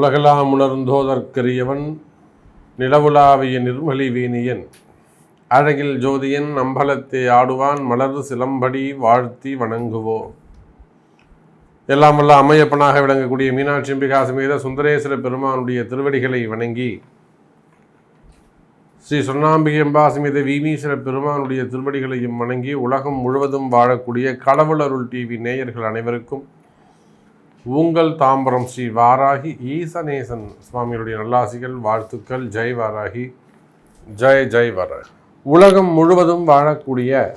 உலகெல்லாம் உணர்ந்தோதற்கரியவன் நிலவுலாவிய நிர்மலி வீணியன். அழகில் ஜோதியன் அம்பலத்தை ஆடுவான் மலர் சிலம்படி வாழ்த்தி வணங்குவோம் எல்லாம் வல்ல அமையப்பனாக விளங்கக்கூடிய மீனாட்சி அம்பிகா சமேத சுந்தரேஸ்வர பெருமானுடைய திருவடிகளை வணங்கி ஸ்ரீ சொர்ணாம்பிகை அம்பா சமேத வீமீஸ்வர பெருமானுடைய திருவடிகளையும் வணங்கி உலகம் முழுவதும் வாழக்கூடிய கடவுளருள் டிவி நேயர்கள் அனைவருக்கும் உங்கள் தாம்பரம் ஸ்ரீ வாராகி ஈசநேசன் சுவாமியுடைய நல்லாசிகள் வாழ்த்துக்கள். ஜெய் வாராகி. ஜெய் ஜெய் வாராகி. உலகம் முழுவதும் வாழக்கூடிய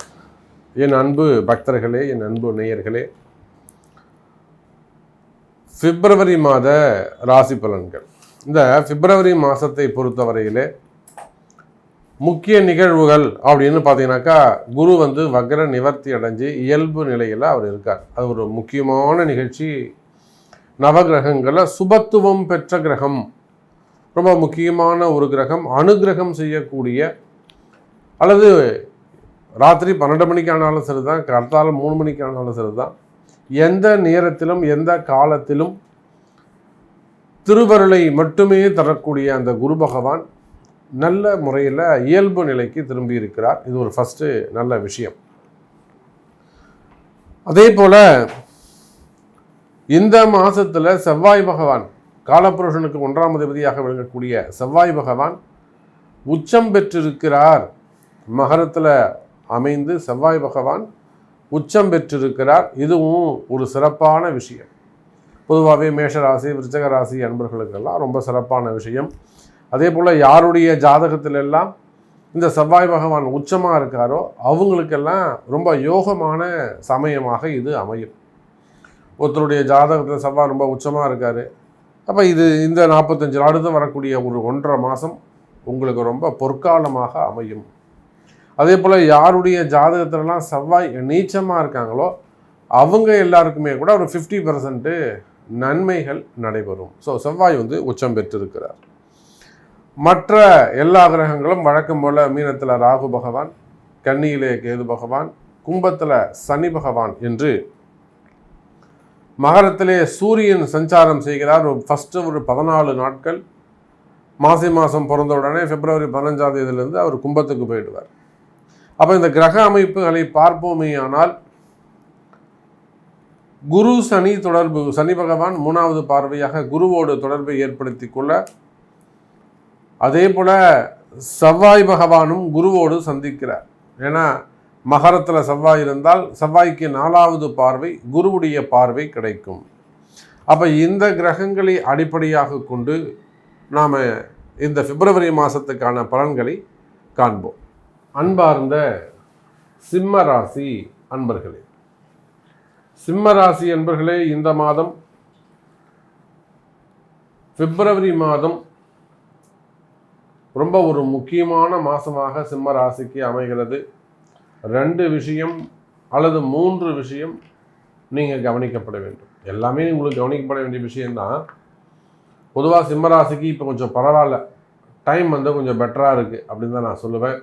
என் அன்பு பக்தர்களே என் அன்பு நேயர்களே பிப்ரவரி மாத ராசி பலன்கள். இந்த பிப்ரவரி மாதத்தை பொறுத்தவரையிலே முக்கிய நிகழ்வுகள் அப்படின்னு பார்த்தீங்கன்னாக்கா குரு வந்து வக்ர நிவர்த்தி அடைஞ்சு இயல்பு நிலையில் அவர் இருக்கார். அது ஒரு முக்கியமான நிகழ்ச்சி. நவகிரகங்களில் சுபத்துவம் பெற்ற கிரகம். ரொம்ப முக்கியமான ஒரு கிரகம். அனுகிரகம் செய்யக்கூடிய அல்லது ராத்திரி பன்னெண்டு மணிக்கு ஆனாலும் சரி தான் கர்த்தால மூணு மணிக்கு ஆனாலும் சரி தான் எந்த நேரத்திலும் எந்த காலத்திலும் திருவருளை மட்டுமே தரக்கூடிய அந்த குரு பகவான் நல்ல முறையில் இயல்பு நிலைக்கு திரும்பி இருக்கிறார். இது ஒரு ஃபஸ்ட்டு நல்ல விஷயம். அதே போல் இந்த மாதத்தில் செவ்வாய் பகவான் காலபுருஷனுக்கு ஒன்றாம் அதிபதியாக விளங்கக்கூடிய செவ்வாய் பகவான் உச்சம் பெற்றிருக்கிறார். மகரத்தில் அமைந்து செவ்வாய் பகவான் உச்சம் பெற்றிருக்கிறார். இதுவும் ஒரு சிறப்பான விஷயம். பொதுவாகவே மேஷராசி விருச்சக ராசி அன்பர்களுக்கெல்லாம் ரொம்ப சிறப்பான விஷயம். அதே போல் யாருடைய ஜாதகத்திலெல்லாம் இந்த செவ்வாய் பகவான் உச்சமாக இருக்காரோ அவங்களுக்கெல்லாம் ரொம்ப யோகமான சமயமாக இது அமையும். ஒருத்தருடைய ஜாதகத்தில் செவ்வாய் ரொம்ப உச்சமாக இருக்கார். அப்போ இது இந்த நாற்பத்தஞ்சு அடுத்து வரக்கூடிய ஒரு ஒன்றரை மாதம் உங்களுக்கு ரொம்ப பொற்காலமாக அமையும். அதே போல் யாருடைய ஜாதகத்திலலாம் செவ்வாய் நீச்சமாக இருக்காங்களோ அவங்க எல்லாருக்குமே கூட ஒரு ஃபிஃப்டி பர்சன்ட்டு நன்மைகள் நடைபெறும். ஸோ செவ்வாய் வந்து உச்சம் பெற்றிருக்கிறார். மற்ற எல்லா கிரகங்களும் வழக்கம் போல் மீனத்தில் ராகு பகவான் கன்னியிலே கேது பகவான் கும்பத்தில் சனி பகவான் என்று மகரத்திலே சூரியன் சஞ்சாரம் செய்கிறார். ஃபஸ்ட்டு ஒரு பதினாலு நாட்கள். மாசி மாதம் பிறந்த உடனே பிப்ரவரி பதினஞ்சாம் தேதியிலேருந்து அவர் கும்பத்துக்கு போயிடுவார். அப்போ இந்த கிரக அமைப்புகளை பார்ப்போமே ஆனால் குரு சனி தொடர்பு சனி பகவான் மூணாவது பார்வையாக குருவோடு தொடர்பை ஏற்படுத்தி கொள்ள அதே போல் செவ்வாய் பகவானும் குருவோடு சந்திக்கிறார். ஏன்னா மகரத்தில் செவ்வாய் இருந்தால் செவ்வாய்க்கு நாலாவது பார்வை குருவுடைய பார்வை கிடைக்கும். அப்போ இந்த கிரகங்களை அடிப்படையாக கொண்டு நாம் இந்த பிப்ரவரி மாதத்துக்கான பலன்களை காண்போம். அன்பார்ந்த சிம்ம ராசி அன்பர்களே சிம்ம ராசி அன்பர்களே இந்த மாதம் பிப்ரவரி மாதம் ரொம்ப ஒரு முக்கியமான மாதமாக சிம்ம ராசிக்கு அமைகிறது. ரெண்டு விஷயம் அல்லது மூன்று விஷயம் நீங்கள் கவனிக்கப்பட வேண்டும். எல்லாமே உங்களுக்கு கவனிக்கப்பட வேண்டிய விஷயந்தான் பொதுவாக சிம்மராசிக்கு இப்போ கொஞ்சம் பரவாயில்ல. டைம் வந்து கொஞ்சம் பெட்டராக இருக்குது அப்படின்னு தான் நான் சொல்லுவேன்.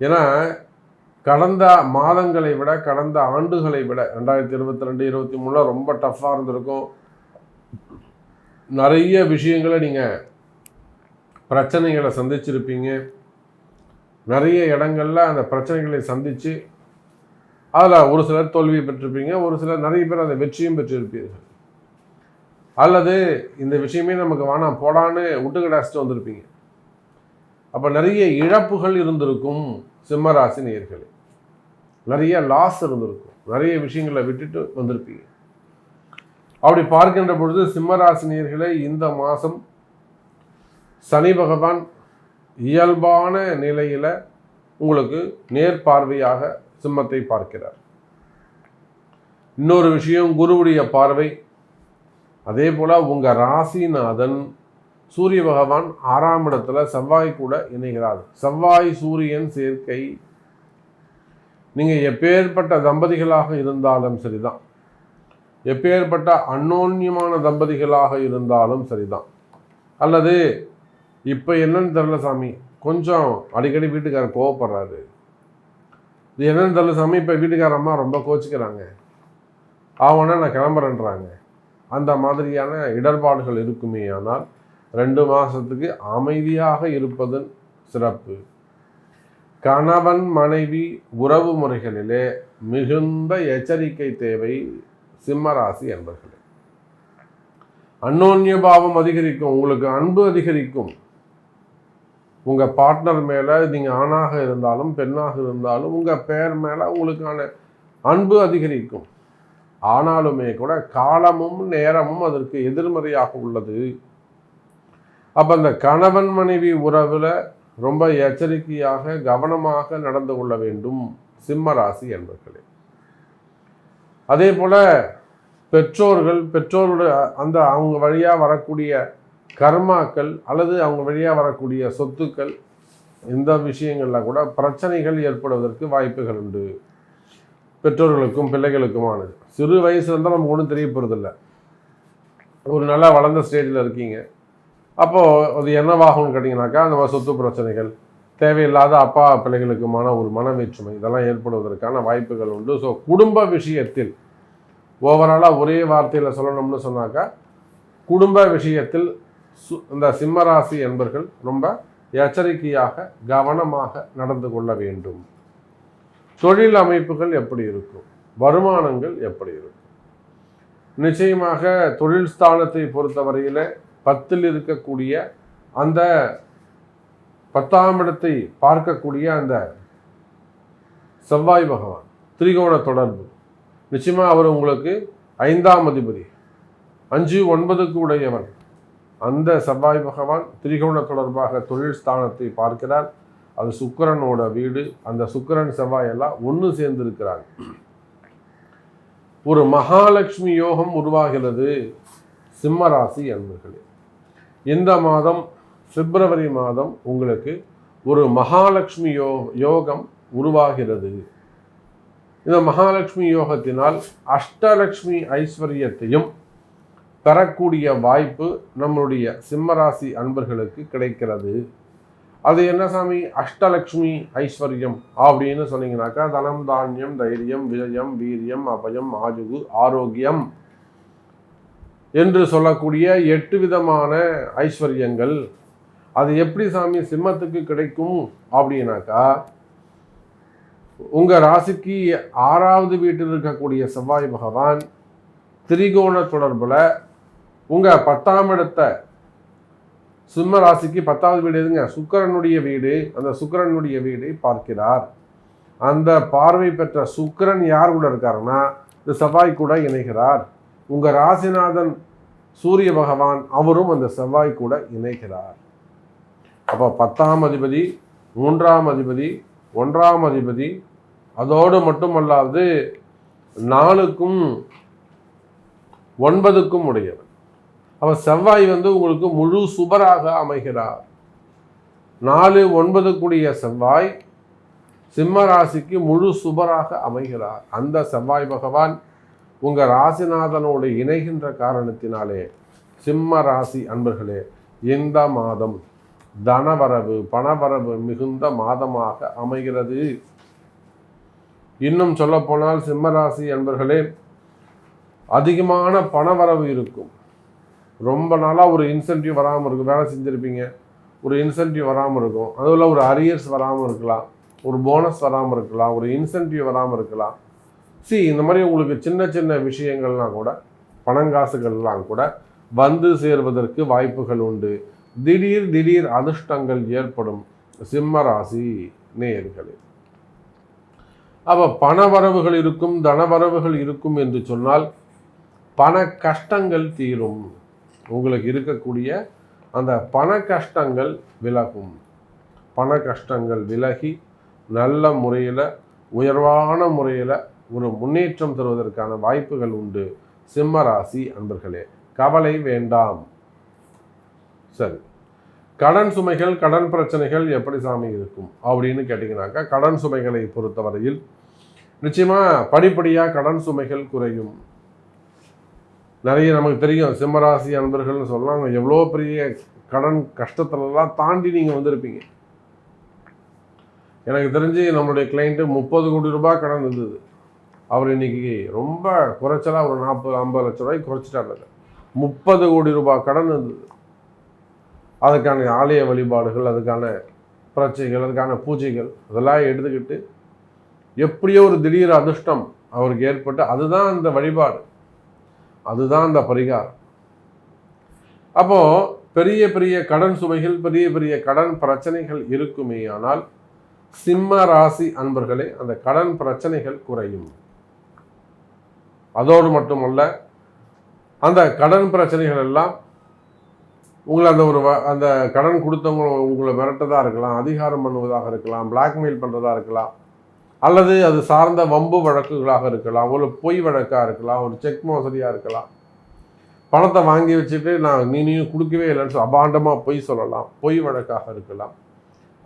ஏன்னா கடந்த மாதங்களை விட கடந்த ஆண்டுகளை விட ரெண்டாயிரத்தி இருபத்தி ரெண்டு இருபத்தி மூணில் ரொம்ப டஃப்பாக இருந்திருக்கும். நிறைய விஷயங்களை நீங்கள் பிரச்சனைகளை சந்திச்சிருப்பீங்க. நிறைய இடங்கள்ல அந்த பிரச்சனைகளை சந்தித்து அதில் ஒரு சிலர் தோல்வி பெற்றிருப்பீங்க ஒரு சிலர் நிறைய பேர் அந்த வெற்றியும் பெற்றிருப்பீர்கள். அல்லது இந்த விஷயமே நமக்கு வேணாம் போடான்னு விட்டுக்கடாச்சிட்டு வந்திருப்பீங்க. அப்போ நிறைய இழப்புகள் இருந்திருக்கும் சிம்மராசி நேர்களே நிறைய லாஸ் இருந்திருக்கும். நிறைய விஷயங்களை விட்டுட்டு வந்திருப்பீங்க. அப்படி பார்க்கின்ற பொழுது சிம்மராசினியர்களை இந்த மாதம் சனி பகவான் இயல்பான நிலையில் உங்களுக்கு நேர்பார்வையாக சிம்மத்தை பார்க்கிறார். இன்னொரு விஷயம் குருவுடைய பார்வை. அதே போல் உங்கள் ராசிநாதன் சூரிய பகவான் ஆறாம் இடத்துல செவ்வாய் கூட இணைகிறார். செவ்வாய் சூரியன் சேர்க்கை. நீங்கள் எப்பேற்பட்ட தம்பதிகளாக இருந்தாலும் சரிதான். எப்பேற்பட்ட அன்னோன்யமான தம்பதிகளாக இருந்தாலும் சரிதான். அல்லது இப்போ என்னன்னு தெரில சாமி. கொஞ்சம் அடிக்கடி வீட்டுக்காரர் கோவப்படுறாரு. இது என்னன்னு தெரில சாமி இப்போ வீட்டுக்கார அம்மா ரொம்ப கோச்சிக்கிறாங்க. அவனா நான் கிளம்புறேன்றாங்க. அந்த மாதிரியான இடர்பாடுகள் இருக்குமே ஆனால் ரெண்டு மாதத்துக்கு அமைதியாக இருப்பது சிறப்பு. கணவன் மனைவி உறவு முறைகளிலே மிகுந்த எச்சரிக்கை தேவை சிம்மராசி என்பர்களே. அன்னோன்ய பாவம் அதிகரிக்கும் உங்களுக்கு அன்பு அதிகரிக்கும். உங்கள் பார்ட்னர் மேலே நீங்கள் ஆணாக இருந்தாலும் பெண்ணாக இருந்தாலும் உங்கள் பெயர் மேலே உங்களுக்கான அன்பு அதிகரிக்கும். ஆனாலுமே கூட காலமும் நேரமும் அதற்கு எதிர்மறையாக உள்ளது. அப்போ அந்த கணவன் மனைவி உறவில் ரொம்ப எச்சரிக்கையாக கவனமாக நடந்து கொள்ள வேண்டும் சிம்ம ராசி என்பர்களே. அதே போல் பெற்றோர்கள் பெற்றோருடைய அந்த அவங்க வழியாக வரக்கூடிய கர்மாக்கள் அல்லது அவங்க வழியாக வரக்கூடிய சொத்துக்கள் இந்த விஷயங்களில் கூட பிரச்சனைகள் ஏற்படுவதற்கு வாய்ப்புகள் உண்டு. பெற்றோர்களுக்கும் பிள்ளைகளுக்குமானது. சிறு வயசுல இருந்தால் நமக்கு ஒன்றும் தெரிய போகிறதில்ல ஒரு நல்லா வளர்ந்த ஸ்டேஜில் இருக்கீங்க. அப்போது அது என்னவாகும்னு கேட்டிங்கனாக்கா அந்த மாதிரி சொத்து பிரச்சனைகள் தேவையில்லாத அப்பா பிள்ளைகளுக்குமான ஒரு மன வேற்றுமை இதெல்லாம் ஏற்படுவதற்கான வாய்ப்புகள் உண்டு. ஸோ குடும்ப விஷயத்தில் ஓவராலாக ஒரே வார்த்தையில் சொல்லணும்னு சொன்னாக்கா குடும்ப விஷயத்தில் சு இந்த சிம்மராசி என்பர்கள் ரொம்ப எச்சரிக்கையாக கவனமாக நடந்து கொள்ள வேண்டும். தொழில் அமைப்புகள் எப்படி இருக்கும்? வருமானங்கள் எப்படி இருக்கும்? நிச்சயமாக தொழில் ஸ்தானத்தை பொறுத்தவரையில் பத்தில் இருக்கக்கூடிய அந்த பத்தாம் இடத்தை பார்க்கக்கூடிய அந்த செவ்வாய் பகவான் திரிகோண தொடர்பு. நிச்சயமாக அவர் உங்களுக்கு ஐந்தாம் அதிபதி. அஞ்சு ஒன்பதுக்கு உடையவன். அந்த செவ்வாய் பகவான் திரிகோண தொடர்பாக தொழில் ஸ்தானத்தை பார்க்கிறார். அது சுக்கரனோட வீடு. அந்த சுக்கரன் செவ்வாய் எல்லாம் ஒன்று சேர்ந்திருக்கிறாங்க. ஒரு மகாலட்சுமி யோகம் உருவாகிறது சிம்மராசி அன்பர்களே. இந்த மாதம் பிப்ரவரி மாதம் உங்களுக்கு ஒரு மகாலட்சுமி யோ யோகம் உருவாகிறது. இந்த மகாலட்சுமி யோகத்தினால் அஷ்டலட்சுமி ஐஸ்வர்யத்தையும் பெறக்கூடிய வாய்ப்பு நம்மளுடைய சிம்மராசி அன்பர்களுக்கு கிடைக்கிறது. அது என்ன சாமி? அஷ்டலக்ஷ்மி ஐஸ்வர்யம் அப்படின்னு சொன்னீங்கன்னாக்கா தனம் தானியம் தைரியம் விஜயம் வீரியம் அபயம் ஆஜுகு ஆரோக்கியம் என்று சொல்லக்கூடிய எட்டு விதமான ஐஸ்வர்யங்கள். அது எப்படி சாமி சிம்மத்துக்கு கிடைக்கும் அப்படின்னாக்கா உங்கள் ராசிக்கு ஆறாவது வீட்டில் இருக்கக்கூடிய செவ்வாய் பகவான் திரிகோண தொடர்பில் உங்கள் பத்தாம் இடத்த சிம்ம ராசிக்கு பத்தாவது வீடு எதுங்க? சுக்கரனுடைய வீடு. அந்த சுக்கரனுடைய வீடை பார்க்கிறார். அந்த பார்வை பெற்ற சுக்கரன் யார் கூட இருக்காருன்னா இந்த செவ்வாய் கூட இணைகிறார். உங்கள் ராசிநாதன் சூரிய பகவான் அவரும் அந்த செவ்வாய் கூட இணைகிறார். அப்போ பத்தாம் அதிபதி மூன்றாம் அதிபதி ஒன்றாம் அதிபதி அதோடு மட்டுமல்லாது நாலுக்கும் ஒன்பதுக்கும் உடையவர். அப்போ செவ்வாய் வந்து உங்களுக்கு முழு சுபராக அமைகிறார். நாலு ஒன்பது கூடிய செவ்வாய் சிம்ம ராசிக்கு முழு சுபராக அமைகிறார். அந்த செவ்வாய் பகவான் உங்கள் ராசிநாதனோடு இணைகின்ற காரணத்தினாலே சிம்ம ராசி அன்பர்களே இந்த மாதம் தனவரவு பணவரவு மிகுந்த மாதமாக அமைகிறது. இன்னும் சொல்லப்போனால் சிம்மராசி அன்பர்களே அதிகமான பணவரவு இருக்கும். ரொம்ப நாளாக ஒரு இன்சென்டிவ் வராமல் இருக்கும். வேலை செஞ்சுருப்பீங்க. ஒரு இன்சென்டிவ் வராமல் இருக்கும். அதுவில் ஒரு அரியர்ஸ் வராமல் இருக்கலாம். ஒரு போனஸ் வராமல் இருக்கலாம். ஒரு இன்சென்டிவ் வராமல் இருக்கலாம். சி இந்த மாதிரி உங்களுக்கு சின்ன சின்ன விஷயங்கள்லாம் கூட பணங்காசுகள்லாம் கூட வந்து சேர்வதற்கு வாய்ப்புகள் உண்டு. திடீர் திடீர் அதிர்ஷ்டங்கள் ஏற்படும் சிம்ம ராசி நேயர்களே. அப்போ பணவரவுகள் இருக்கும் தனவரவுகள் இருக்கும் என்று சொன்னால் பண கஷ்டங்கள் தீரும். உங்களுக்கு இருக்கக்கூடிய அந்த பண கஷ்டங்கள் விலகும். பண கஷ்டங்கள் விலகி நல்ல முறையில் உயர்வான முறையில் ஒரு முன்னேற்றம் தருவதற்கான வாய்ப்புகள் உண்டு. சிம்ம ராசி அன்பர்களே கவலை வேண்டாம். சரி. கடன் சுமைகள் கடன் பிரச்சனைகள் எப்படி சாமி இருக்கும் அப்படின்னு கேட்டிங்கனாக்கா கடன் சுமைகளை பொறுத்தவரையில் நிச்சயமாக படிப்படியாக கடன் சுமைகள் குறையும். நிறைய நமக்கு தெரியும். சிம்மராசி அன்பர்கள்னு சொல்லலாம் எவ்வளோ பெரிய கடன் கஷ்டத்துலலாம் தாண்டி நீங்கள் வந்திருப்பீங்க. எனக்கு தெரிஞ்சு நம்மளுடைய கிளைண்ட்டு முப்பது கோடி ரூபாய் கடன் இருந்தது. அவர் இன்னைக்கு ரொம்ப குறைச்சலாக ஒரு நாற்பது ஐம்பது லட்ச ரூபாய்க்கு குறைச்சிட்டார் முப்பது கோடி ரூபாய் கடன் இருந்தது. அதுக்கான ஆலய வழிபாடுகள் அதுக்கான பிரச்சனைகள் அதுக்கான பூஜைகள் அதெல்லாம் எடுத்துக்கிட்டு எப்படியோ ஒரு திடீர் அதிர்ஷ்டம் அவருக்கு ஏற்பட்டு அதுதான் அந்த வழிபாடு. அதுதான் அந்த பரிகாரம். அப்போது பெரிய பெரிய கடன் சுமைகள் பெரிய பெரிய கடன் பிரச்சனைகள் இருக்குமே ஆனால் சிம்ம ராசி அன்பர்களே அந்த கடன் பிரச்சனைகள் குறையும். அதோடு மட்டுமல்ல அந்த கடன் பிரச்சனைகள் எல்லாம் உங்களை அந்த ஒரு அந்த கடன் கொடுத்தவங்க உங்களை மிரட்டதாக இருக்கலாம் அதிகாரம் பண்ணுவதாக இருக்கலாம் பிளாக்மெயில் பண்ணுறதா இருக்கலாம் அல்லது அது சார்ந்த வம்பு வழக்குகளாக இருக்கலாம் ஒரு பொய் வழக்காக இருக்கலாம் ஒரு செக் மோசடியாக இருக்கலாம். பணத்தை வாங்கி வச்சுட்டு நான் நீ நீ கொடுக்கவே இல்லைன்னு சொல்லி அபாண்டமாக பொய் சொல்லலாம் பொய் வழக்காக இருக்கலாம்.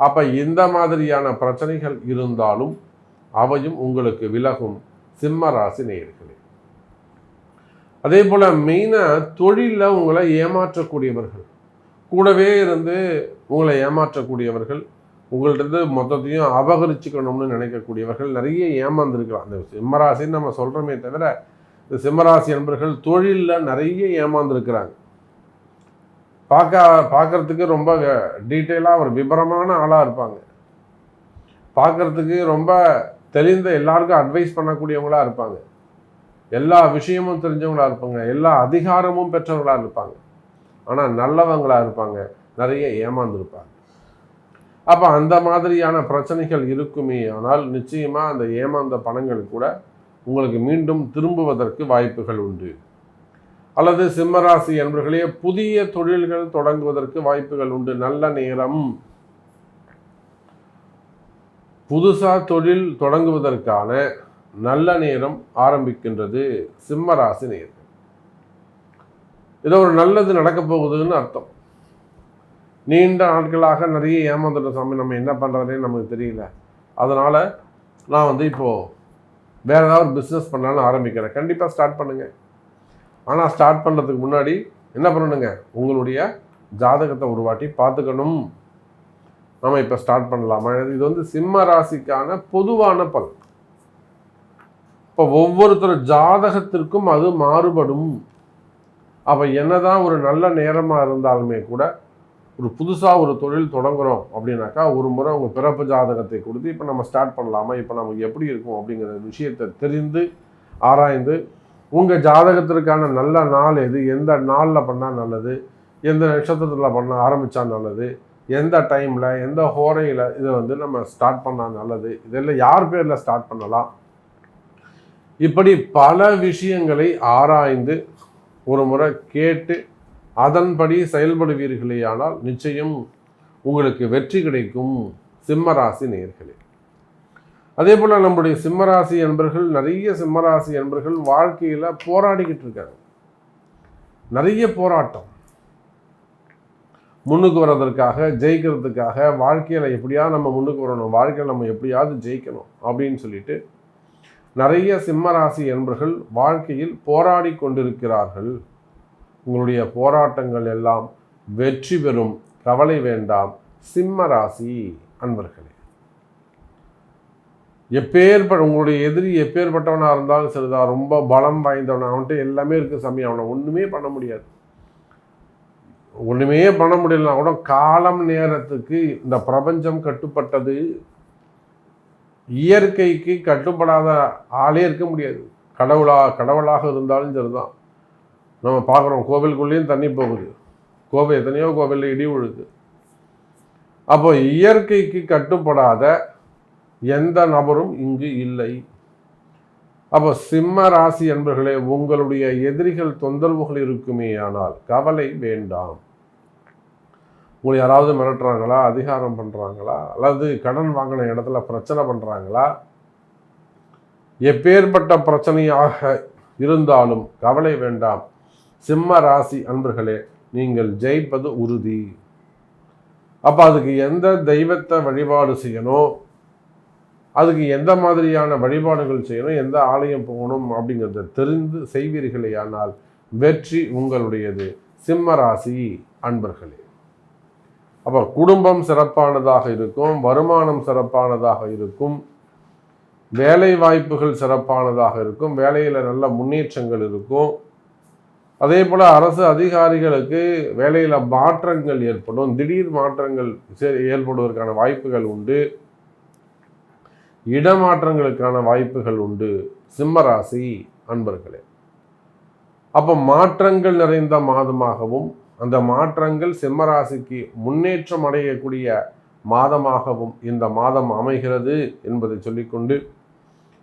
அப்போ இந்த மாதிரியான பிரச்சனைகள் இருந்தாலும் அவையும் உங்களுக்கு விலகும் சிம்ம ராசி நேயர்களே. அதே போல் மெயினாக தொழிலில் உங்களை ஏமாற்றக்கூடியவர்கள் கூடவே இருந்து உங்களை ஏமாற்றக்கூடியவர்கள் உங்கள்கிட்ட மொத்தத்தையும் அபகரிச்சுக்கணும்னு நினைக்கக்கூடியவர்கள் நிறைய ஏமாந்துருக்கலாம். அந்த சிம்மராசின்னு நம்ம சொல்கிறோமே தவிர இந்த சிம்மராசி நண்பர்கள் தொழிலில் நிறைய ஏமாந்துருக்கிறாங்க. பார்க்க பார்க்குறதுக்கு ரொம்ப டீட்டெயிலாக ஒரு விபரமான ஆளாக இருப்பாங்க. பார்க்குறதுக்கு ரொம்ப தெளிந்த எல்லாருக்கும் அட்வைஸ் பண்ணக்கூடியவங்களாக இருப்பாங்க. எல்லா விஷயமும் தெரிஞ்சவங்களாக இருப்பாங்க. எல்லா அதிகாரமும் பெற்றவங்களாக இருப்பாங்க. ஆனால் நல்லவங்களாக இருப்பாங்க. நிறைய ஏமாந்துருப்பாங்க. அப்போ அந்த மாதிரியான பிரச்சனைகள் இருக்குமே ஆனால் நிச்சயமாக அந்த ஏமாந்த பணங்கள் கூட உங்களுக்கு மீண்டும் திரும்புவதற்கு வாய்ப்புகள் உண்டு. அல்லது சிம்மராசி என்பர்களே புதிய தொழில்கள் தொடங்குவதற்கு வாய்ப்புகள் உண்டு. நல்ல நேரம். புதுசாக தொழில் தொடங்குவதற்கான நல்ல நேரம் ஆரம்பிக்கின்றது சிம்மராசி நேரம் ஏதோ ஒரு நல்லது நடக்க போகுதுன்னு அர்த்தம். நீண்ட நாட்களாக நிறைய ஏமாந்துட்டோம் சாமி நம்ம என்ன பண்ணுறதுனே நமக்கு தெரியல. அதனால் நான் வந்து இப்போது வேறு ஏதாவது பிஸ்னஸ் பண்ணலான்னு ஆரம்பிக்கிறேன். கண்டிப்பாக ஸ்டார்ட் பண்ணுங்கள் ஆனால் ஸ்டார்ட் பண்ணுறதுக்கு முன்னாடி என்ன பண்ணணுங்க? உங்களுடைய ஜாதகத்தை உருவாட்டி பார்த்துக்கணும். நம்ம இப்போ ஸ்டார்ட் பண்ணலாமா? இது வந்து சிம்ம ராசிக்கான பொதுவான பலன். இப்போ ஒவ்வொருத்தர் ஜாதகத்திற்கும் அது மாறுபடும். அப்போ என்னதான் ஒரு நல்ல நேரமாக இருந்தாலுமே கூட ஒரு புதுசாக ஒரு தொழில் தொடங்குகிறோம் அப்படின்னாக்கா ஒரு முறை உங்கள் பிறப்பு ஜாதகத்தை கொடுத்து இப்போ நம்ம ஸ்டார்ட் பண்ணலாமா? இப்போ நமக்கு எப்படி இருக்கும் அப்படிங்கிற விஷயத்தை தெரிந்து ஆராய்ந்து உங்கள் ஜாதகத்திற்கான நல்ல நாள் எது? எந்த நாளில் பண்ணால் நல்லது? எந்த நட்சத்திரத்தில் பண்ண ஆரம்பித்தா நல்லது? எந்த டைமில் எந்த ஹோரையில் இதை வந்து நம்ம ஸ்டார்ட் பண்ணால் நல்லது? இதெல்லாம் யார் பேரில் ஸ்டார்ட் பண்ணலாம்? இப்படி பல விஷயங்களை ஆராய்ந்து ஒரு முறை கேட்டு அதன்படி செயல்படுவீர்களே ஆனால் நிச்சயம் உங்களுக்கு வெற்றி கிடைக்கும் சிம்மராசி நேர்களே. அதே போல் நம்முடைய சிம்மராசி என்பர்கள் நிறைய சிம்மராசி என்பர்கள் வாழ்க்கையில் போராடிக்கிட்டு இருக்காங்க. நிறைய போராட்டம். முன்னுக்கு வர்றதற்காக ஜெயிக்கிறதுக்காக வாழ்க்கையில் எப்படியாவது நம்ம முன்னுக்கு வரணும் வாழ்க்கையில் நம்ம எப்படியாவது ஜெயிக்கணும் அப்படின்னு சொல்லிட்டு நிறைய சிம்மராசி என்பர்கள் வாழ்க்கையில் போராடி கொண்டிருக்கிறார்கள். உங்களுடைய போராட்டங்கள் எல்லாம் வெற்றி பெறும். கவலை வேண்டாம். சிம்ம ராசி அன்பர்களே. எப்பேற்ப உங்களுடைய எதிரி எப்பேற்பட்டவனாக இருந்தாலும் சரிதான். ரொம்ப பலம் வாய்ந்தவன். அவன்கிட்ட எல்லாமே இருக்குது சாமி. அவனை ஒன்றுமே பண்ண முடியாது. ஒன்றுமே பண்ண முடியலனா கூட காலம் நேரத்துக்கு இந்த பிரபஞ்சம் கட்டுப்பட்டது. இயற்கைக்கு கட்டுப்படாத ஆளே இருக்க முடியாது. கடவுளா கடவுளாக இருந்தாலும் சரிதான். நம்ம பார்க்குறோம் கோவிலுக்குள்ளேயும் தண்ணி போகுது. கோவை எத்தனையோ கோவிலில் இடி விழுது. அப்போ இயற்கைக்கு கட்டுப்படாத எந்த நபரும் இங்கு இல்லை. அப்போ சிம்ம ராசி என்பர்களே உங்களுடைய எதிரிகள் தொந்தரவுகள் இருக்குமே ஆனால் கவலை வேண்டாம். உங்களை யாராவது மிரட்டுறாங்களா அதிகாரம் பண்ணுறாங்களா அல்லது கடன் வாங்கின இடத்துல பிரச்சனை பண்ணுறாங்களா எப்பேற்பட்ட பிரச்சனையாக இருந்தாலும் கவலை வேண்டாம். சிம்ம ராசி அன்பர்களே நீங்கள் ஜெயிப்பது உறுதி. அப்போ அதுக்கு எந்த தெய்வத்தை வழிபாடு செய்யணும்? அதுக்கு எந்த மாதிரியான வழிபாடுகள் செய்யணும்? எந்த ஆலயம் போகணும்? அப்படிங்கிறத தெரிந்து செய்வீர்களே ஆனால் வெற்றி உங்களுடையது. சிம்ம ராசி அன்பர்களே. அப்போ குடும்பம் சிறப்பானதாக இருக்கும் வருமானம் சிறப்பானதாக இருக்கும் வேலை வாய்ப்புகள் சிறப்பானதாக இருக்கும் வேலையில் நல்ல முன்னேற்றங்கள் இருக்கும். அதே போல் அரசு அதிகாரிகளுக்கு வேலையில் மாற்றங்கள் ஏற்படும். திடீர் மாற்றங்கள் ஏற்படுவதற்கான வாய்ப்புகள் உண்டு. இடமாற்றங்களுக்கான வாய்ப்புகள் உண்டு. சிம்மராசி அன்பர்களே. அப்போ மாற்றங்கள் நிறைந்த மாதமாகவும் அந்த மாற்றங்கள் சிம்மராசிக்கு முன்னேற்றம் அடையக்கூடிய மாதமாகவும் இந்த மாதம் அமைகிறது என்பதை சொல்லிக்கொண்டு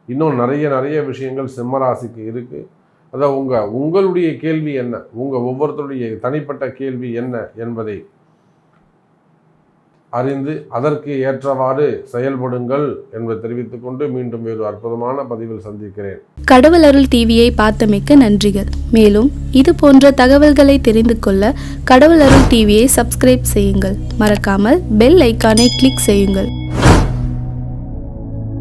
இன்னும் நிறைய நிறைய விஷயங்கள் சிம்மராசிக்கு இருக்குது அதான் உங்கள் உங்களுடைய கேள்வி என்ன? உங்கள் ஒவ்வொருத்தருடைய தனிப்பட்ட கேள்வி என்ன என்பதை அறிந்து அதற்கு ஏற்றவாறு செயல்படுங்கள் என்பதை தெரிவித்துக் கொண்டு மீண்டும் ஒரு அற்புதமான பதிவில் சந்திக்கிறேன். கடவுள் அருள் டிவியை பார்த்தமைக்க நன்றிகள். மேலும் இது போன்ற தகவல்களை தெரிந்து கொள்ள கடவுள் அருள் டிவியை சப்ஸ்கிரைப் செய்யுங்கள். மறக்காமல் பெல் ஐக்கானை கிளிக் செய்யுங்கள்.